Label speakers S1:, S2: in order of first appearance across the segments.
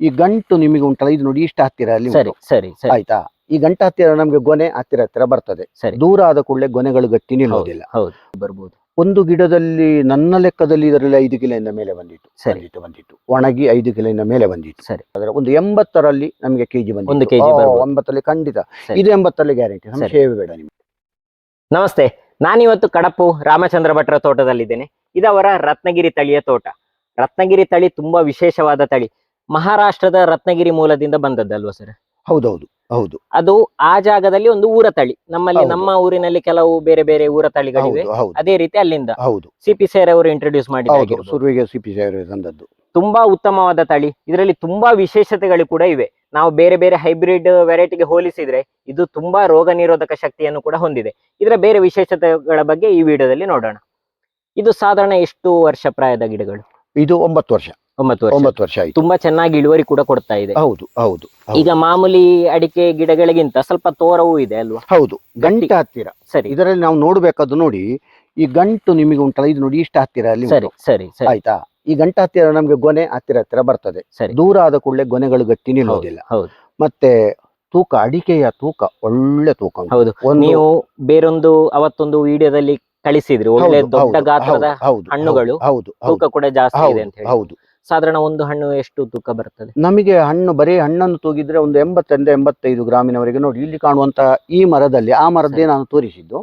S1: ಈ ಗಂಟು ನಿಮಗೆ ಉಂಟಲ್ಲ ಇದು ನೋಡಿ ಇಷ್ಟ ಹತ್ತಿರ ಅಲ್ಲಿ
S2: ಸರಿ ಸರಿ ಸರಿ.
S1: ಆಯ್ತಾ? ಈ ಗಂಟ ಹತ್ತಿರ ನಮ್ಗೆ ಗೊನೆ ಹತ್ತಿರ ಹತ್ತಿರ ಬರ್ತದೆ.
S2: ಸರಿ.
S1: ದೂರ ಆದ ಕೂಡಲೇ ಗೊನೆಗಳು ಗಟ್ಟಿ ನಿಲ್ಲೋದಿಲ್ಲ
S2: ಹೌದು. ಬರ್ಬೋದು.
S1: ಒಂದು ಗಿಡದಲ್ಲಿ ನನ್ನ ಲೆಕ್ಕದಲ್ಲಿ ಇದರಲ್ಲಿ ಐದು ಕಿಲೋಯಿಂದ ಮೇಲೆ ಬಂದಿತ್ತು.
S2: ಸರಿ.
S1: ಬಂದಿತ್ತು ಬಂದಿತ್ತು. ಒಣಗಿ ಐದು ಕಿಲೋಯಿಂದ ಮೇಲೆ ಬಂದಿತ್ತು.
S2: ಸರಿ.
S1: ಅದರ ಒಂದು ಎಂಬತ್ತರಲ್ಲಿ ನಮಗೆ ಕೆಜಿ ಬಂದಿತ್ತು.
S2: ಒಂದು ಕೆಜಿ
S1: ಒಂಬತ್ತರಲ್ಲಿ ಖಂಡಿತ. ಇದು ಎಂಬತ್ತರಲ್ಲಿ ಗ್ಯಾರಂಟಿ. ಸೇವೆ ಬೇಡ ನಿಮ್ಗೆ.
S2: ನಮಸ್ತೆ. ನಾನಿವತ್ತು ಕಡಪು ರಾಮಚಂದ್ರ ಭಟ್ರ ತೋಟದಲ್ಲಿದ್ದೇನೆ. ಇದವರ ರತ್ನಗಿರಿ ತಳಿಯ ತೋಟ. ರತ್ನಗಿರಿ ತಳಿ ತುಂಬಾ ವಿಶೇಷವಾದ ತಳಿ. ಮಹಾರಾಷ್ಟ್ರದ ರತ್ನಗಿರಿ ಮೂಲದಿಂದ ಬಂದದ್ದಲ್ವಾ ಸರ್?
S1: ಹೌದೌದು ಹೌದು.
S2: ಅದು ಆ ಜಾಗದಲ್ಲಿ ಒಂದು ಊರ ತಳಿ ನಮ್ಮಲ್ಲಿ
S1: ಹೌದು.
S2: ನಮ್ಮ ಊರಿನಲ್ಲಿ ಕೆಲವು ಬೇರೆ ಬೇರೆ ಊರ ತಳಿಗಳಿವೆ.
S1: ಹೌದು ಹೌದು.
S2: ಅದೇ ರೀತಿ ಅಲ್ಲಿಂದ.
S1: ಹೌದು.
S2: ಸಿಪಿ ಸೇರ್ ಅವರು ಇಂಟ್ರೊಡ್ಯೂಸ್
S1: ಹೌದು ಸುರುವಿಗೆ ಸಿಪಿ ಸೇರಿ ತಂದದ್ದು.
S2: ತುಂಬಾ ಉತ್ತಮವಾದ ತಳಿ. ಇದರಲ್ಲಿ ತುಂಬಾ ವಿಶೇಷತೆಗಳು ಕೂಡ ಇವೆ. ನಾವು ಬೇರೆ ಬೇರೆ ಹೈಬ್ರಿಡ್ ವೆರೈಟಿಗೆ ಹೋಲಿಸಿದ್ರೆ ಇದು ತುಂಬಾ ರೋಗ ನಿರೋಧಕ ಶಕ್ತಿಯನ್ನು ಕೂಡ ಹೊಂದಿದೆ. ಇದರ ಬೇರೆ ವಿಶೇಷತೆಗಳ ಬಗ್ಗೆ ಈ ವಿಡಿಯೋದಲ್ಲಿ ನೋಡೋಣ. ಇದು ಸಾಧಾರಣ ಎಷ್ಟು ವರ್ಷ ಪ್ರಾಯದ ಗಿಡಗಳು?
S1: ಇದು ಒಂಬತ್ತು ವರ್ಷ.
S2: ಒಂಬತ್ತು ವರ್ಷ.
S1: ಒಂಬತ್ತು ವರ್ಷ ಆಯ್ತು.
S2: ತುಂಬಾ ಚೆನ್ನಾಗಿ ಇಳುವರಿ ಕೂಡ ಕೊಡ್ತಾ ಇದೆ.
S1: ಹೌದು ಹೌದು ಹೌದು.
S2: ಈಗ ಮಾಮೂಲಿ ಅಡಿಕೆ ಗಿಡಗಳಿಗಿಂತ ಸ್ವಲ್ಪ ತೋರವೂ ಇದೆ ಅಲ್ವಾ?
S1: ಹೌದು ಗಂಟೆ ಹತ್ತಿರ.
S2: ಸರಿ.
S1: ಇದರಲ್ಲಿ ನಾವು ನೋಡ್ಬೇಕಾದ್ದು ನೋಡಿ ಈ ಗಂಟು ನಿಮಗೆ ಉಂಟಲ್ಲ ಇದು ನೋಡಿ ಇಷ್ಟ ಹತ್ತಿರ ಅಲ್ಲಿ
S2: ಸರಿ
S1: ಉಂಟು.
S2: ಸರಿ ಸರಿ
S1: ಆಯ್ತಾ? ಈ ಗಂಟೆ ಹತ್ತಿರ ನಮ್ಗೆ ಗೊನೆ ಹತ್ತಿರ ಹತ್ತಿರ ಬರ್ತದೆ.
S2: ಸರಿ.
S1: ದೂರ ಆದ ಕೂಡಲೇ ಗೊನೆಗಳು ಗಟ್ಟಿ ನಿಲ್ಲೋದಿಲ್ಲ
S2: ಹೌದು
S1: ಮತ್ತೆ ತೂಕ ಅಡಿಕೆಯ ತೂಕ ಒಳ್ಳೆ ತೂಕ ಉಂಟು.
S2: ಹೌದು.
S1: ಒಂದು
S2: ನೀವು ಬೇರೊಂದು ಅವತ್ತೊಂದು ವಿಡಿಯೋದಲ್ಲಿ ಕಳಿಸಿದ್ರಿ. ಒಳ್ಳೆ ದೊಡ್ಡ
S1: ಹೌದು,
S2: ಗಾತ್ರದ
S1: ಹೌದು, ಹೌದು,
S2: ಹಣ್ಣುಗಳು.
S1: ಹೌದು ಹೌದು
S2: ತೂಕ ಕೂಡ ಜಾಸ್ತಿ ಇದೆ
S1: ಹೌದು
S2: ಅಂತ ಹೇಳಿ.
S1: ಹೌದು.
S2: ಸಾಧಾರಣ ಒಂದು ಹಣ್ಣು ಎಷ್ಟು ತೂಕ ಬರ್ತದೆ?
S1: ನಮಗೆ ಹಣ್ಣು ಬರೀ ಹಣ್ಣನ್ನು ತೂಗಿದ್ರೆ ಒಂದು ಎಂಬತ್ತರಿಂದ ಎಂಬತ್ತೈದು ಗ್ರಾಮಿನವರೆಗೆ ನೋಡಿ ಇಲ್ಲಿ ಕಾಣುವಂತಹ ಈ ಮರದಲ್ಲಿ ಆ ಮರದ್ದೇ ನಾನು ತೋರಿಸಿದ್ದು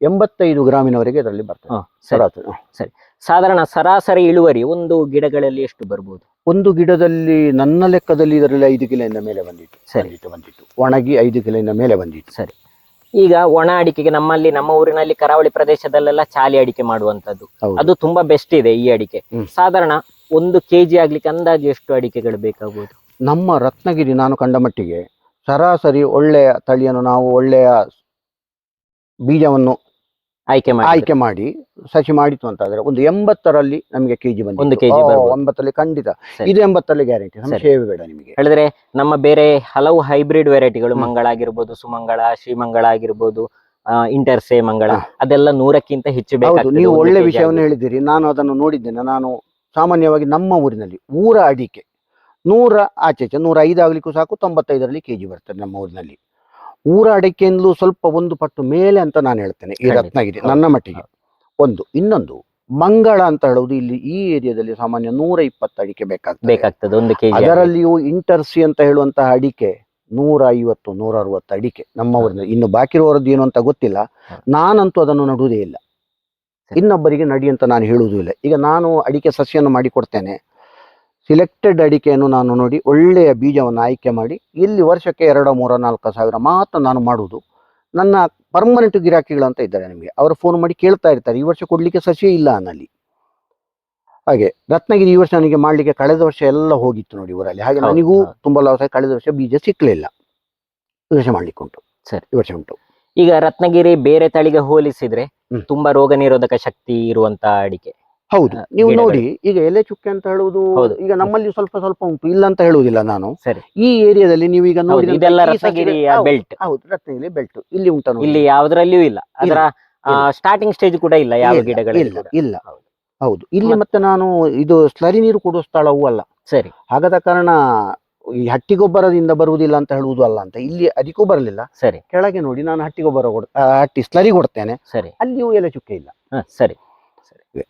S1: ಎಂಬತ್ತೈದು ಗ್ರಾಮಿನವರೆಗೆ ಇದರಲ್ಲಿ ಬರ್ತದೆ.
S2: ಸರಾಸರಿ. ಸರಿ. ಸಾಧಾರಣ ಸರಾಸರಿ ಇಳುವರಿ ಒಂದು ಗಿಡಗಳಲ್ಲಿ ಎಷ್ಟು ಬರ್ಬೋದು?
S1: ಒಂದು ಗಿಡದಲ್ಲಿ ನನ್ನ ಲೆಕ್ಕದಲ್ಲಿ ಇದರಲ್ಲಿ ಐದು ಕಿಲೋಯಿಂದ ಮೇಲೆ ಬಂದಿತ್ತು.
S2: ಸರಿ.
S1: ಬಂದಿತ್ತು ಒಣಗಿ ಐದು ಕಿಲೋಯಿಂದ ಮೇಲೆ ಬಂದಿತ್ತು.
S2: ಸರಿ. ಈಗ ಒಣ ಅಡಿಕೆಗೆ ನಮ್ಮಲ್ಲಿ ನಮ್ಮ ಊರಿನಲ್ಲಿ ಕರಾವಳಿ ಪ್ರದೇಶದಲ್ಲೆಲ್ಲ ಚಾಲಿ ಅಡಿಕೆ ಮಾಡುವಂತದ್ದು ಅದು ತುಂಬಾ ಬೆಸ್ಟ್ ಇದೆ ಈ ಅಡಿಕೆ. ಸಾಧಾರಣ ಒಂದು ಕೆಜಿ ಆಗ್ಲಿಕ್ಕೆ ಅಂದಾಜು ಎಷ್ಟು ಅಡಿಕೆಗಳು ಬೇಕಾಗ್ಬೋದು?
S1: ನಮ್ಮ ರತ್ನಗಿರಿ ನಾನು ಕಂಡ ಮಟ್ಟಿಗೆ ಸರಾಸರಿ ಒಳ್ಳೆಯ ತಳಿಯನ್ನು ನಾವು ಒಳ್ಳೆಯ ಬೀಜವನ್ನು
S2: ಆಯ್ಕೆ ಮಾಡಿ
S1: ಆಯ್ಕೆ ಮಾಡಿ ಸಸಿ ಮಾಡಿತು ಅಂತಾದ್ರೆ ಒಂದು ಎಂಬತ್ತರಲ್ಲಿ ನಮಗೆ ಕೆಜಿ ಬಂದು
S2: ಒಂದು ಕೆಜಿ.
S1: ಒಂಬತ್ತರಲ್ಲಿ ಖಂಡಿತ. ಇದು ಎಂಬತ್ತರಲ್ಲಿ ಗ್ಯಾರಂಟಿ ಸಂಶಯವೇ ಬೇಡ ನಿಮಗೆ.
S2: ಹೇಳಿದ್ರೆ ನಮ್ಮ ಬೇರೆ ಹಲವು ಹೈಬ್ರಿಡ್ ವೆರೈಟಿಗಳು ಮಂಗಳ ಆಗಿರ್ಬೋದು ಸುಮಂಗಳ ಶ್ರೀಮಂಗಳ ಆಗಿರ್ಬೋದು ಇಂಟರ್ಸೆ ಮಂಗಳ. ಅದೆಲ್ಲ ನೂರಕ್ಕಿಂತ ಹೆಚ್ಚು ಬೇಕು
S1: ನೀವು ಒಳ್ಳೆ ವಿಷಯವನ್ನು. ಹೇಳಿದ್ದೀರಿ. ನಾನು ಅದನ್ನು ನೋಡಿದ್ದೇನೆ. ನಾನು ಸಾಮಾನ್ಯವಾಗಿ ನಮ್ಮ ಊರಿನಲ್ಲಿ ಊರ ಅಡಿಕೆ ನೂರ ಆಚೆಚೆ ನೂರ ಐದು ಆಗ್ಲಿಕ್ಕೂ ಸಾಕು ತೊಂಬತ್ತೈದರಲ್ಲಿ ಕೆಜಿ ಬರ್ತದೆ ನಮ್ಮ ಊರಿನಲ್ಲಿ. ಊರ ಅಡಿಕೆಯಿಂದಲೂ ಸ್ವಲ್ಪ ಒಂದು ಪಟ್ಟು ಮೇಲೆ ಅಂತ ನಾನು ಹೇಳ್ತೇನೆ ಈ. ರತ್ನಗಿರಿ ನನ್ನ ಮಟ್ಟಿಗೆ. ಒಂದು. ಇನ್ನೊಂದು ಮಂಗಳ ಅಂತ ಹೇಳುವುದು ಇಲ್ಲಿ ಈ ಏರಿಯಾದಲ್ಲಿ ಸಾಮಾನ್ಯ ನೂರ ಇಪ್ಪತ್ತು ಅಡಿಕೆ ಬೇಕಾಗ್ತದೆ.
S2: ಬೇಕಾಗ್ತದೆ ಒಂದು ಕೆಜಿ
S1: ಅದರಲ್ಲಿಯೂ ಇಂಟರ್ಸಿ ಅಂತ ಹೇಳುವಂತಹ ಅಡಿಕೆ ನೂರ ಐವತ್ತು ನೂರ ಅರವತ್ತು ಅಡಿಕೆ ನಮ್ಮ. ಊರಿನಲ್ಲಿ. ಇನ್ನು ಬಾಕಿ ಇರುವವರದ್ದು ಏನು ಅಂತ ಗೊತ್ತಿಲ್ಲ. ನಾನಂತೂ ಅದನ್ನು ನಡುವುದೇ ಇಲ್ಲ. ಇನ್ನೊಬ್ಬರಿಗೆ ನಡಿ ಅಂತ ನಾನು ಹೇಳುವುದೂ ಇಲ್ಲ. ಈಗ ನಾನು ಅಡಿಕೆ ಸಸ್ಯವನ್ನು ಮಾಡಿಕೊಡ್ತೇನೆ. ಸಿಲೆಕ್ಟೆಡ್ ಅಡಿಕೆಯನ್ನು ನಾನು ನೋಡಿ ಒಳ್ಳೆಯ ಬೀಜವನ್ನು ಆಯ್ಕೆ ಮಾಡಿ ಇಲ್ಲಿ ವರ್ಷಕ್ಕೆ ಎರಡು ಮೂರ ನಾಲ್ಕು ಸಾವಿರ ಮಾತ್ರ ನಾನು ಮಾಡುವುದು. ನನ್ನ ಪರ್ಮನೆಂಟ್ ಗಿರಾಕಿಗಳು ಅಂತ ಇದ್ದಾರೆ ನಿಮಗೆ. ಅವರು ಫೋನ್ ಮಾಡಿ ಕೇಳ್ತಾ ಇರ್ತಾರೆ. ಈ ವರ್ಷ ಕೊಡಲಿಕ್ಕೆ ಸಸ್ಯ ಇಲ್ಲ ಅನ್ನಲ್ಲಿ ಹಾಗೆ ರತ್ನಗಿರಿ ಈ ವರ್ಷ ನನಗೆ ಮಾಡಲಿಕ್ಕೆ ಕಳೆದ ವರ್ಷ ಎಲ್ಲ ಹೋಗಿತ್ತು ನೋಡಿ ಊರಲ್ಲಿ. ಹಾಗೆ ನನಗೂ
S2: ತುಂಬ
S1: ತುಂಬಾ ಲಾಸ್. ಆಗಿ ಕಳೆದ ವರ್ಷ ಬೀಜ ಸಿಕ್ಕಲಿಲ್ಲ ಈ ವರ್ಷ ಮಾಡಲಿಕ್ಕೆ ಉಂಟು.
S2: ಸರಿ.
S1: ಈ ವರ್ಷ ಉಂಟು.
S2: ಈಗ ರತ್ನಗಿರಿ ಬೇರೆ ತಳಿಗೆ ಹೋಲಿಸಿದ್ರೆ ತುಂಬಾ ರೋಗ ನಿರೋಧಕ ಶಕ್ತಿ ಇರುವಂತ ಅಡಿಕೆ
S1: ಹೌದು. ನೀವು ನೋಡಿ ಈಗ ಎಲೆ ಚುಕ್ಕೆ ಅಂತ ಹೇಳುವುದು
S2: ಹೌದು.
S1: ಈಗ ನಮ್ಮಲ್ಲಿ ಸ್ವಲ್ಪ ಸ್ವಲ್ಪ ಉಂಟು. ಇಲ್ಲ ಅಂತ ಹೇಳುವುದಿಲ್ಲ ನಾನು.
S2: ಸರಿ.
S1: ಈ ಏರಿಯಾದಲ್ಲಿ ನೀವು ಈಗ ನೋಡಿ
S2: ಇದೆಲ್ಲ ಬೆಲ್ಟ್
S1: ಹೌದು ರತ್ನಗಿರಿ ಬೆಲ್ಟ್ ಇಲ್ಲಿ ಉಂಟು.
S2: ಇಲ್ಲಿ ಯಾವ್ದ್ರಲ್ಲಿಯೂ ಇಲ್ಲ. ಅದರ. ಸ್ಟಾರ್ಟಿಂಗ್ ಸ್ಟೇಜ್ ಕೂಡ ಇಲ್ಲ ಯಾವ ಗಿಡಗಳಿಲ್ಲ
S1: ಇಲ್ಲ.
S2: ಹೌದು.
S1: ಇಲ್ಲಿ ಮತ್ತೆ ನಾನು ಇದು ಸ್ಲರಿ ನೀರು ಕೊಡುವ ಸ್ಥಳವೂ ಅಲ್ಲ.
S2: ಸರಿ.
S1: ಹಾಗಾದ ಕಾರಣ ಈ ಹಟ್ಟಿ ಗೊಬ್ಬರದಿಂದ ಬರುವುದಿಲ್ಲ ಅಂತ ಹೇಳುವುದು ಅಲ್ಲ ಅಂತ ಇಲ್ಲಿ ಅದಕ್ಕೂ ಬರಲಿಲ್ಲ.
S2: ಸರಿ.
S1: ಕೆಳಗೆ ನೋಡಿ ನಾನು ಹಟ್ಟಿ ಗೊಬ್ಬರ ಕೊಡ್ ಆ, ಹಟ್ಟಿ ಸ್ಲರಿ ಕೊಡ್ತೇನೆ.
S2: ಸರಿ.
S1: ಅಲ್ಲಿಯೂ ಎಲೆ ಚುಕ್ಕೆ ಇಲ್ಲ.
S2: ಹ, ಸರಿ. ಸರಿ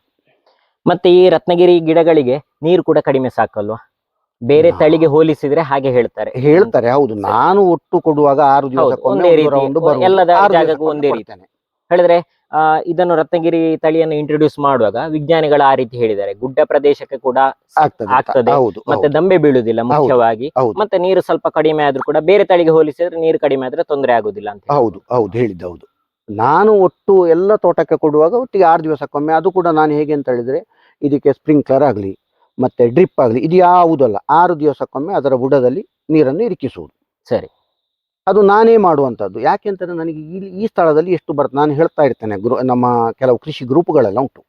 S2: ಮತ್ತೆ ಈ ರತ್ನಗಿರಿ ಗಿಡಗಳಿಗೆ ನೀರು ಕೂಡ ಕಡಿಮೆ ಸಾಕಲ್ವಾ? ಬೇರೆ
S1: ನಾ-
S2: ತಳಿಗೆ ಹೋಲಿಸಿದ್ರೆ ಹಾಗೆ ಹೇಳ್ತಾರೆ.
S1: ಹೇಳ್ತಾರೆ ಹೌದು. ನಾನು ಒಟ್ಟು ಕೊಡುವಾಗ ಆರು ದಿವಸಕ್ಕೊಮ್ಮೆ
S2: ಒಂದೇ
S1: ಒಂದು
S2: ರೀತಿ,
S1: round ಬರುವುದು.
S2: ಎಲ್ಲದ
S1: ಆರು
S2: ಜಾಗಕ್ಕೂ
S1: ದಿವಸಕ್ಕೊಮ್ಮೆ
S2: ಒಂದೇ ರೀತಿ.
S1: ಕೊಡ್ತೇನೆ.
S2: ಹೇಳಿದ್ರೆ ಇದನ್ನು ರತ್ನಗಿರಿ ತಳಿಯನ್ನು ಇಂಟ್ರೊಡ್ಯೂಸ್ ಮಾಡುವಾಗ ವಿಜ್ಞಾನಿಗಳು ಆ ರೀತಿ ಹೇಳಿದ್ದಾರೆ. ಗುಡ್ಡ ಪ್ರದೇಶಕ್ಕೆ ಕೂಡ
S1: ಆಗ್ತದೆ.
S2: ಮತ್ತೆ ದಂಬೆ ಬೀಳುವುದಿಲ್ಲ ಮುಖ್ಯವಾಗಿ. ಮತ್ತೆ ನೀರು ಸ್ವಲ್ಪ ಕಡಿಮೆ ಆದ್ರೂ ಕೂಡ ಬೇರೆ ತಳಿಗೆ ಹೋಲಿಸಿದ್ರೆ ನೀರು ಕಡಿಮೆ ಆದ್ರೆ ತೊಂದರೆ ಆಗುದಿಲ್ಲ ಅಂತ.
S1: ಹೌದು ಹೌದು ಹೇಳಿದ್ದು ಹೌದು. ನಾನು ಒಟ್ಟು ಎಲ್ಲ ತೋಟಕ್ಕೆ ಕೊಡುವಾಗ ಒಟ್ಟಿಗೆ ಆರು ದಿವಸಕ್ಕೊಮ್ಮೆ ಅದು ಕೂಡ ನಾನು ಹೇಗೆ ಅಂತ ಹೇಳಿದ್ರೆ ಇದಕ್ಕೆ ಸ್ಪ್ರಿಂಕ್ಲರ್ ಆಗಲಿ ಮತ್ತೆ ಡ್ರಿಪ್ ಆಗಲಿ ಇದು ಯಾವುದಲ್ಲ ಆರು ದಿವಸಕ್ಕೊಮ್ಮೆ ಅದರ ಬುಡದಲ್ಲಿ ನೀರನ್ನು ಇರಿಕಿಸುವುದು.
S2: ಸರಿ.
S1: ಅದು ನಾನೇ ಮಾಡುವಂಥದ್ದು. ಯಾಕೆಂತಂದರೆ ನನಗೆ ಇಲ್ಲಿ ಈ ಸ್ಥಳದಲ್ಲಿ ಎಷ್ಟು ಬರ್ತದೆ ನಾನು ಹೇಳ್ತಾ ಇರ್ತೇನೆ ಗ್ರೂ ನಮ್ಮ ಕೆಲವು ಕೃಷಿ ಗ್ರೂಪ್ಗಳೆಲ್ಲ ಉಂಟು.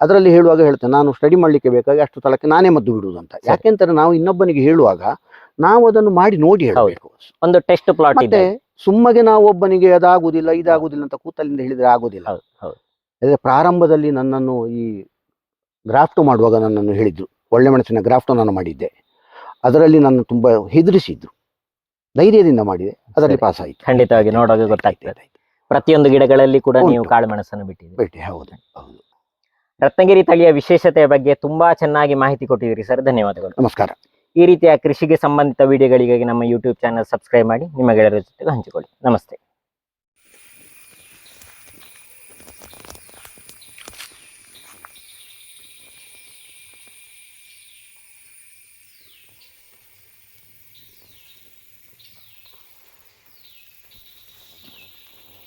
S1: ಅದರಲ್ಲಿ ಹೇಳುವಾಗ ಹೇಳ್ತೇನೆ ನಾನು ಸ್ಟಡಿ ಮಾಡಲಿಕ್ಕೆ ಬೇಕಾಗಿ ಅಷ್ಟು ಸ್ಥಳಕ್ಕೆ ನಾನೇ ಮದ್ದು
S2: ಯಾಕೆ
S1: ಯಾಕೆಂತಂದ್ರೆ ನಾವು ಇನ್ನೊಬ್ಬನಿಗೆ ಹೇಳುವಾಗ ನಾವು ಅದನ್ನು ಮಾಡಿ ನೋಡಿ ಹೇಳಬೇಕು.
S2: ಒಂದು ಟೆಸ್ಟ್ ಪ್ಲಾಟ್ ಇದೆ.
S1: ಮತ್ತೆ ಸುಮ್ಮಗೆ ನಾವು ಒಬ್ಬನಿಗೆ ಅದಾಗುವುದಿಲ್ಲ ಇದಾಗುದಿಲ್ಲ ಅಂತ ಕೂತಲ್ಲಿಂದ ಹೇಳಿದ್ರೆ ಆಗೋದಿಲ್ಲ. ಅದೇ ಪ್ರಾರಂಭದಲ್ಲಿ ನನ್ನನ್ನು ಈ ಗ್ರಾಫ್ಟ್ ಮಾಡುವಾಗ ನನ್ನನ್ನು ಹೇಳಿದ್ರು. ಒಳ್ಳೆ ಮೆಣಸಿನ ಗ್ರಾಫ್ಟ್ ನಾನು ಮಾಡಿದ್ದೆ. ಅದರಲ್ಲಿ ನನ್ನ ತುಂಬ ಹೆದರಿಸಿದ್ರು. ಧೈರ್ಯದಿಂದ ಮಾಡಿದೆ. ಅದರಲ್ಲಿ ಪಾಸ್ ಆಯಿತು
S2: ಖಂಡಿತವಾಗಿ ನೋಡುವಾಗ ಗೊತ್ತಾಗ್ತದೆ. ಪ್ರತಿಯೊಂದು ಗಿಡಗಳಲ್ಲಿ ಕೂಡ ನೀವು ಕಾಳು ಮೆಣಸನ್ನು ಬಿಟ್ಟಿದ್ದೀರಿ.
S1: ಬಿಟ್ಟೆ ಹೌದು. ಹೌದು.
S2: ರತ್ನಗಿರಿ ತಳಿಯ ವಿಶೇಷತೆಯ ಬಗ್ಗೆ ತುಂಬಾ ಚೆನ್ನಾಗಿ ಮಾಹಿತಿ ಕೊಟ್ಟಿದ್ದೀರಿ ಸರ್. ಧನ್ಯವಾದಗಳು.
S1: ನಮಸ್ಕಾರ.
S2: ಈ ರೀತಿಯ ಕೃಷಿಗೆ ಸಂಬಂಧಿತ ವಿಡಿಯೋಗಳಿಗಾಗಿ ನಮ್ಮ ಯೂಟ್ಯೂಬ್ ಚಾನಲ್ ಸಬ್ಸ್ಕ್ರೈಬ್ ಮಾಡಿ ನಿಮ್ಮ ಗೆಳೆಯರ ಜೊತೆಗೆ ಹಂಚಿಕೊಳ್ಳಿ. ನಮಸ್ತೆ.